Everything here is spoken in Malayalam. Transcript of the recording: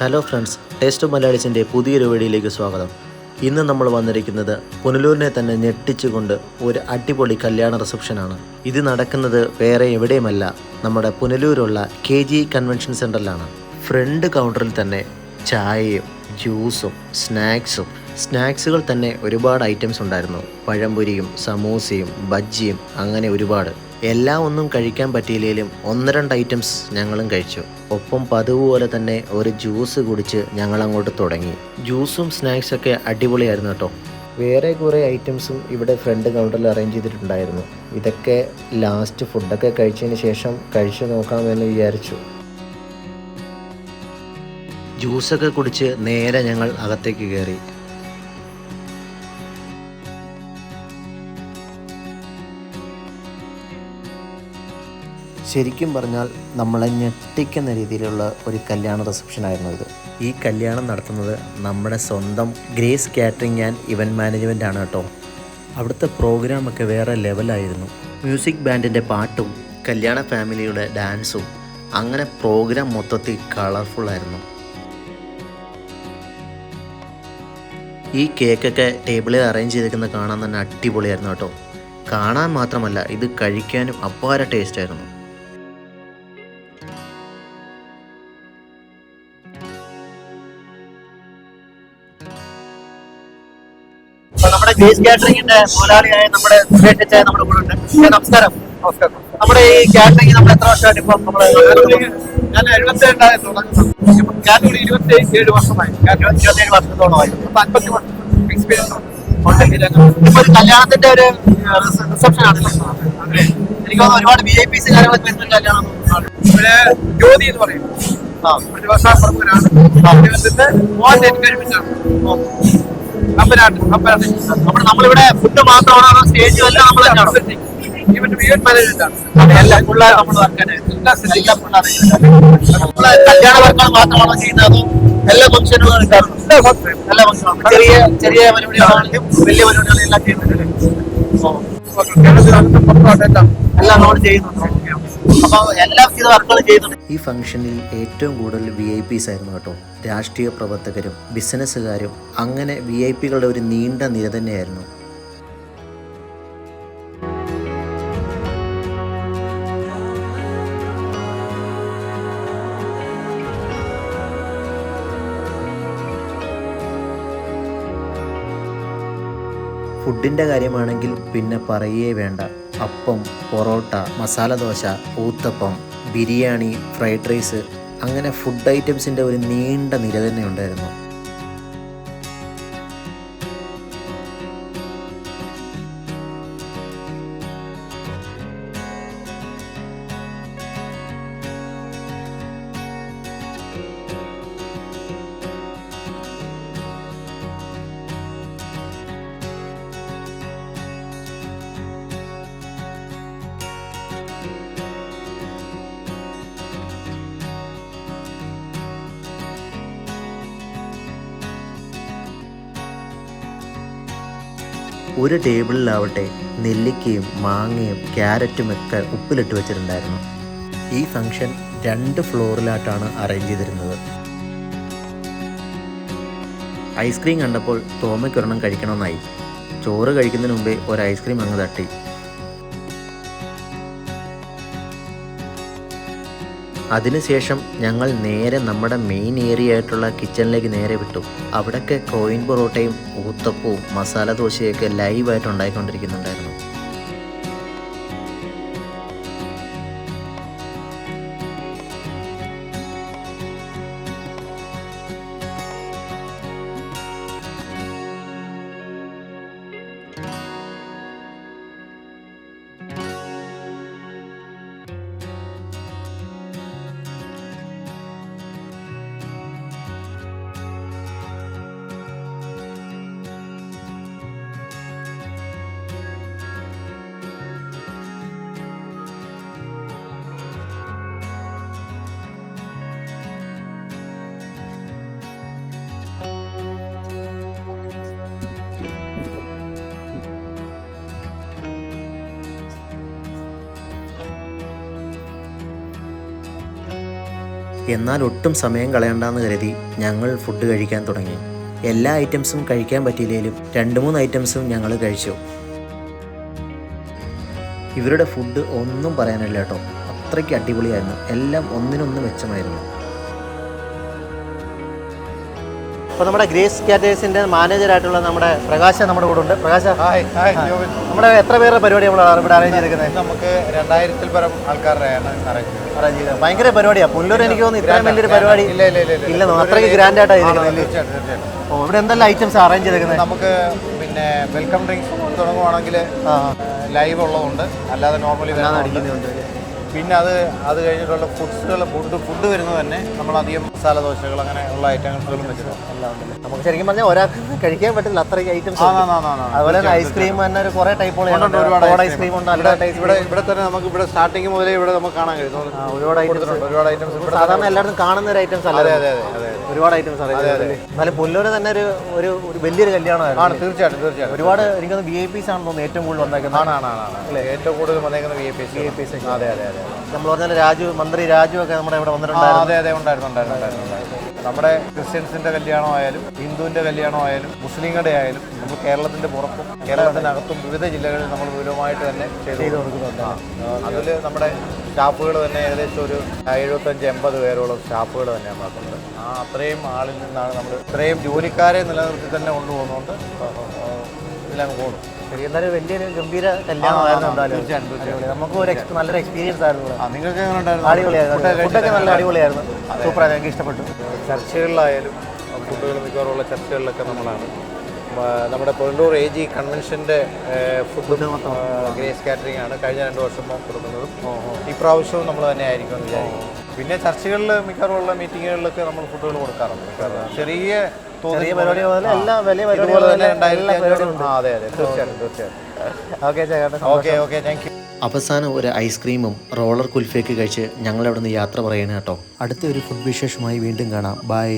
ഹലോ ഫ്രണ്ട്സ് ടേസ്റ്റ് ഓഫ് മലയാളീസിന്റെ പുതിയൊരു വീഡിയോയിലേക്ക് സ്വാഗതം. ഇന്ന് നമ്മൾ വന്നിരിക്കുന്നത് പുനലൂരിനെ തന്നെ ഞെട്ടിച്ചുകൊണ്ട് ഒരു അടിപൊളി കല്യാണ റിസപ്ഷനാണ്. ഇത് നടക്കുന്നത് വേറെ എവിടെയുമല്ല നമ്മുടെ പുനലൂരുള്ള കെ ജി കൺവെൻഷൻ സെന്ററിലാണ് ഫ്രണ്ട് കൗണ്ടറിൽ തന്നെ ചായയും ജ്യൂസും സ്നാക്സും സ്നാക്സുകൾ തന്നെ ഒരുപാട് ഐറ്റംസ് ഉണ്ടായിരുന്നു. പഴംപൊരിയും സമൂസയും ബജ്ജിയും അങ്ങനെ ഒരുപാട്. എല്ലാം ഒന്നും കഴിക്കാൻ പറ്റിയില്ലെങ്കിലും ഒന്ന് രണ്ട് ഐറ്റംസ് ഞങ്ങളും കഴിച്ചു. ഒപ്പം പതിവ് പോലെ തന്നെ ഒരു ജ്യൂസ് കുടിച്ച് ഞങ്ങൾ അങ്ങോട്ട് തുടങ്ങി ജ്യൂസും സ്നാക്സൊക്കെ അടിപൊളിയായിരുന്നു കേട്ടോ. വേറെ കുറേ ഐറ്റംസും ഇവിടെ ഫ്രണ്ട് കൗണ്ടറിൽ അറേഞ്ച് ചെയ്തിട്ടുണ്ടായിരുന്നു. ഇതൊക്കെ ലാസ്റ്റ് ഫുഡൊക്കെ കഴിച്ചതിന് ശേഷം കഴിച്ചു നോക്കാമെന്ന് വിചാരിച്ചു. ജ്യൂസൊക്കെ കുടിച്ച് നേരെ ഞങ്ങൾ അകത്തേക്ക് കയറി. ശരിക്കും പറഞ്ഞാൽ നമ്മളെ ഞെട്ടിക്കുന്ന രീതിയിലുള്ള ഒരു കല്യാണ റിസപ്ഷൻ ആയിരുന്നു ഇത്. ഈ കല്യാണം നടത്തുന്നത് നമ്മുടെ സ്വന്തം Grace catering and event management ആണ് കേട്ടോ. അവിടുത്തെ പ്രോഗ്രാമൊക്കെ വേറെ ലെവലായിരുന്നു മ്യൂസിക് ബാൻഡിന്റെ പാട്ടും കല്യാണ ഫാമിലിയുടെ ഡാൻസും അങ്ങനെ പ്രോഗ്രാം മൊത്തത്തിൽ കളർഫുള്ളായിരുന്നു ഈ കേക്കൊക്കെ ടേബിളിൽ അറേഞ്ച് ചെയ്തിരിക്കുന്നത് കാണാൻ തന്നെ അടിപൊളിയായിരുന്നു കേട്ടോ. കാണാൻ മാത്രമല്ല ഇത് കഴിക്കാനും അപ്പാര ടേസ്റ്റ് നമ്മുടെ ഗ്രേസ് കാറ്ററിംഗിന്റെ മുതലാളിയായ നമ്മുടെ സുരേഷ് അച്ചായ നമ്മുടെ കൂടെ ഉണ്ട്. നമസ്കാരം. നമസ്കാരം. നമ്മുടെ ഈ കാറ്ററിംഗ് നമ്മൾ എത്ര വർഷമായിട്ട് ഇപ്പം നമ്മുടെ ഞാൻ എഴുപത്തി രണ്ടായിരം തുടങ്ങുന്നത് ഞാനിവിടെ ഇരുപത്തി ഏഴ് വർഷമായി. ഇരുപത്തിയേഴ് വർഷത്തോളമായി. അപ്പൊ അൻപത്തി വർഷം എക്സ്പീരിയൻസ് ഉണ്ട്. ഇപ്പൊ ഒരു കല്യാണത്തിന്റെ ഒരു റിസപ്ഷൻ ആണ്. എനിക്ക് തോന്നുന്നു ഒരുപാട് വി ഐ പിസ് കാര്യങ്ങളൊക്കെ വരുന്ന കല്യാണം ഇവിടെ ജ്യോതി എന്ന് പറയും. അദ്ദേഹത്തിന്റെ അപ്പനാട്ട് അപ്പനാട്ട് അപ്പോൾ നമ്മളിവിടെ ഫുഡ് മാത്രമാണോ അതോ സ്റ്റേജും എല്ലാം നമ്മൾ തന്നെയാണോ ഇവന്റെ വീട് മാനേജ്മെന്റ് ആണ് എല്ലാം ഫുള്ളായി നമ്മൾ വർക്കാനായിട്ട് എല്ലാം ഫുള്ളാണ് നമ്മൾ കല്യാണ വർക്കുകൾ മാത്രമാണോ ചെയ്യുന്നത് അതോ എല്ലാ ഫംഗ്ഷനുകളും എടുക്കാറുണ്ട് എല്ലാ ഫംഗ്ഷനും. ചെറിയ ചെറിയ പരിപാടികളാണെങ്കിലും വലിയ പരിപാടികളും എല്ലാം ചെയ്യുന്നുണ്ട് എല്ലാം നമ്മൾ ചെയ്യുന്നുണ്ട്. അപ്പൊ എല്ലാ വിധ വർക്കുകളും ചെയ്യുന്നുണ്ട്. ഈ ഫംഗ്ഷനിൽ ഏറ്റവും കൂടുതൽ വി ഐ പിസ് ആയിരുന്നു കേട്ടോ. രാഷ്ട്രീയ പ്രവർത്തകരും ബിസിനസ്സുകാരും അങ്ങനെ വി ഐ പികളുടെ ഒരു നീണ്ട നിര തന്നെയായിരുന്നു. ഫുഡിന്റെ കാര്യമാണെങ്കിൽ പിന്നെ പറയേ വേണ്ട. അപ്പം പൊറോട്ട മസാല ദോശ ഊത്തപ്പം ബിരിയാണി ഫ്രൈഡ് റൈസ് അങ്ങനെ ഫുഡ് ഐറ്റംസിന്റെ ഒരു നീണ്ട നിര തന്നെ ഉണ്ടായിരുന്നു. ഒരു ടേബിളിലാവട്ടെ നെല്ലിക്കയും മാങ്ങയും ക്യാരറ്റും ഒക്കെ ഉപ്പിലിട്ട് വെച്ചിട്ടുണ്ടായിരുന്നു. ഈ ഫംഗ്ഷൻ രണ്ട് ഫ്ലോറിലായിട്ടാണ് അറേഞ്ച് ചെയ്തിരുന്നത്. ഐസ്ക്രീം കണ്ടപ്പോൾ തോമയ്ക്കൊരെണ്ണം കഴിക്കണമെന്നായി. ചോറ് കഴിക്കുന്നതിന് മുമ്പേ ഒരു ഐസ്ക്രീം അങ്ങ് തട്ടി. അതിനുശേഷം ഞങ്ങൾ നേരെ നമ്മുടെ മെയിൻ ഏരിയ ആയിട്ടുള്ള കിച്ചണിലേക്ക് നേരെ വിട്ടു. അവിടെയൊക്കെ കോയിൻ പൊറോട്ടയും ഊത്തപ്പവും മസാല ദോശയൊക്കെ ലൈവായിട്ട് ഉണ്ടായിക്കൊണ്ടിരിക്കുന്നുണ്ടായിരുന്നു. എന്നാൽ ഒട്ടും സമയം കളയണ്ടെന്ന് കരുതി ഞങ്ങൾ ഫുഡ് കഴിക്കാൻ തുടങ്ങി. എല്ലാ ഐറ്റംസും കഴിക്കാൻ പറ്റിയില്ലെങ്കിലും രണ്ട് മൂന്ന് ഐറ്റംസും ഞങ്ങൾ കഴിച്ചു. ഇവരുടെ ഫുഡ് ഒന്നും പറയാനില്ല കേട്ടോ. അത്രയ്ക്ക് അടിപൊളിയായിരുന്നു. എല്ലാം ഒന്നിനൊന്ന് മെച്ചമായിരുന്നു. അപ്പോൾ നമ്മുടെ ഗ്രേസ് കാറ്റേഴ്സിന്റെ മാനേജറായിട്ടുള്ള നമ്മുടെ പ്രകാശ് നമ്മുടെ കൂടെ ഉണ്ട്. പ്രകാശ് ഹായ് ഹായ് ജോബിൻ നമ്മുടെ എത്ര പേരുടെ പരിപാടി നമ്മൾ ഇവിടെ അറേഞ്ച് ചെയ്തിരിക്കുന്നത്? നമുക്ക് രണ്ടായിരത്തിൽ പരം ആൾക്കാരുടെയാണ് അറേഞ്ച് ചെയ്തത്. അറേഞ്ച് ചെയ്തത്. ഭയങ്കര പരിപാടിയാണ് പുല്ലൂർ എനിക്ക് തോന്നുന്നു ഇത്രയും വലിയൊരു പരിപാടി. ഇല്ല അത്രയ്ക്ക് ഗ്രാൻഡ് ആയിട്ടാണ് ഓ ഇവിടെ എന്തെല്ലാം ഐറ്റംസ് അറേഞ്ച് ചെയ്തിരിക്കുന്നത്? നമുക്ക് പിന്നെ വെൽക്കം ഡ്രിങ്ക്സ് തുടങ്ങുവാണെങ്കിൽ ലൈവ് ഉള്ളതുണ്ട്. അല്ലാതെ നോർമലി അടിക്കുന്നുണ്ട് പിന്നെ അത് അത് കഴിഞ്ഞിട്ടുള്ള ഫുഡ്സുകൾ ഫുഡ് ഫുഡ് വരുന്നത് തന്നെ നമ്മൾ അധികം മസാല ദോശകൾ അങ്ങനെ ഉള്ള ഐറ്റംസുകളും വെച്ചിട്ടുണ്ട് എല്ലാം ഉണ്ടല്ലേ? നമുക്ക് ശരിക്കും പറഞ്ഞാൽ ഒരാൾക്ക് കഴിക്കാൻ പറ്റില്ല അത്രയ്ക്ക് ഐറ്റംസ്. അതുപോലെ തന്നെ ഐസ്ക്രീം തന്നെ ഒരു കുറേ ടൈപ്പ് ഒരുപാട് ഐസ്ക്രീം ഉണ്ട് ഇവിടെ ഇവിടെ തന്നെ നമുക്ക് ഇവിടെ സ്റ്റാർട്ടിങ് മുതലേ ഇവിടെ നമുക്ക് കാണാൻ കഴിയും. ഒരുപാട് ഐറ്റംസ് ഉണ്ട്. ഒരുപാട് ഐറ്റംസ് സാധാരണ എല്ലായിടത്തും കാണുന്ന ഒരു ഐറ്റംസ് അല്ല? അതെ അതെ ഒരുപാട് ഐറ്റംസ് എന്നാലും പുല്ലൂര് തന്നെ ഒരു ഒരു വലിയൊരു കല്യാണമായിരുന്നു. ആണ് തീർച്ചയായിട്ടും തീർച്ചയായിട്ടും. ഒരുപാട് എനിക്കൊന്ന് വി ഐ പീസ് ആണെന്ന് തോന്നുന്നു ഏറ്റവും കൂടുതൽ വന്നേക്കുന്നത്. ആണ് ആണ് ആണ് ഏറ്റവും കൂടുതൽ വന്നേക്കുന്ന വി ഐ പി എസ് അതെ അതെ അതെ. നമ്മൾ പറഞ്ഞാൽ രാജു മന്ത്രി രാജു ഒക്കെ നമ്മുടെ ഇവിടെ വന്നിട്ടുണ്ട് വന്നിട്ടുണ്ടായിരുന്നു. അതെ അതെ ഉണ്ടായിരുന്നു ഉണ്ടായിരുന്നു. നമ്മുടെ ക്രിസ്ത്യൻസിന്റെ കല്യാണമായാലും ഹിന്ദുവിന്റെ കല്യാണമായാലും മുസ്ലിങ്ങളുടെ ആയാലും നമ്മൾ കേരളത്തിന്റെ പുറത്തും കേരളത്തിനകത്തും വിവിധ ജില്ലകളിൽ നമ്മൾ വിപുലമായിട്ട് തന്നെ ചെയ്തു കൊടുക്കുന്നുണ്ട്. അതിൽ നമ്മുടെ സ്റ്റാഫുകൾ തന്നെ ഏകദേശം ഒരു എഴുപത്തഞ്ച് എൺപത് പേരോളം സ്റ്റാഫുകൾ തന്നെ നമുക്കുണ്ട് ആ അത്രയും ആളിൽ നിന്നാണ് നമ്മൾ ഇത്രയും ജോലിക്കാരെ നിലനിർത്തി തന്നെ കൊണ്ടുപോകുന്നതുകൊണ്ട് ഇതിലങ്ങ് പോകുന്നത് വലിയൊരു ഗംഭീര കല്യാണമായിരുന്നു എന്തായാലും. നമുക്ക് ഒരു നല്ലൊരു എക്സ്പീരിയൻസ് ആയിരുന്നു. നിങ്ങൾക്ക് അടിപൊളിയായിരുന്നു ഫുഡൊക്കെ നല്ല അടിപൊളിയായിരുന്നു. സൂപ്പറായിരുന്നു എനിക്ക് ഇഷ്ടപ്പെട്ടു. ചർച്ചകളിലായാലും ഫുഡുകൾ മിക്കവാറുള്ള ചർച്ചകളിലൊക്കെ നമ്മളാണ്. നമ്മുടെ പൊന്നൂർ എ ജി കൺവെൻഷന്റെ ഫുഡ് ഗ്രേസ് കാറ്ററിംഗ് ആണ് കഴിഞ്ഞ രണ്ട് വർഷം കൊടുക്കുന്നതും ഇപ്രാവശ്യവും നമ്മൾ തന്നെ ആയിരിക്കും എന്ന് വിചാരിക്കും പിന്നെ ചർച്ചകളിൽ മിക്കവാറുള്ള മീറ്റിങ്ങുകളിലൊക്കെ നമ്മൾ ഫുഡുകൾ കൊടുക്കാറുണ്ട്. ചെറിയ ചെറിയ പരിപാടി മുതൽ എല്ലാ വലിയ പരിപാടി അതെ അതെ. തീർച്ചയായിട്ടും തീർച്ചയായിട്ടും. ഓക്കെ ചേട്ടാ ഓക്കെ ഓക്കെ താങ്ക് യു. അവസാനം ഒരു ഐസ്ക്രീമും റോളർ കുൽഫിയൊക്കെ കഴിച്ച് ഞങ്ങൾ അവിടെ നിന്ന് യാത്ര പറയണം കേട്ടോ. അടുത്ത ഒരു ഫുഡ് വിശേഷമായി വീണ്ടും കാണാം. ബൈ.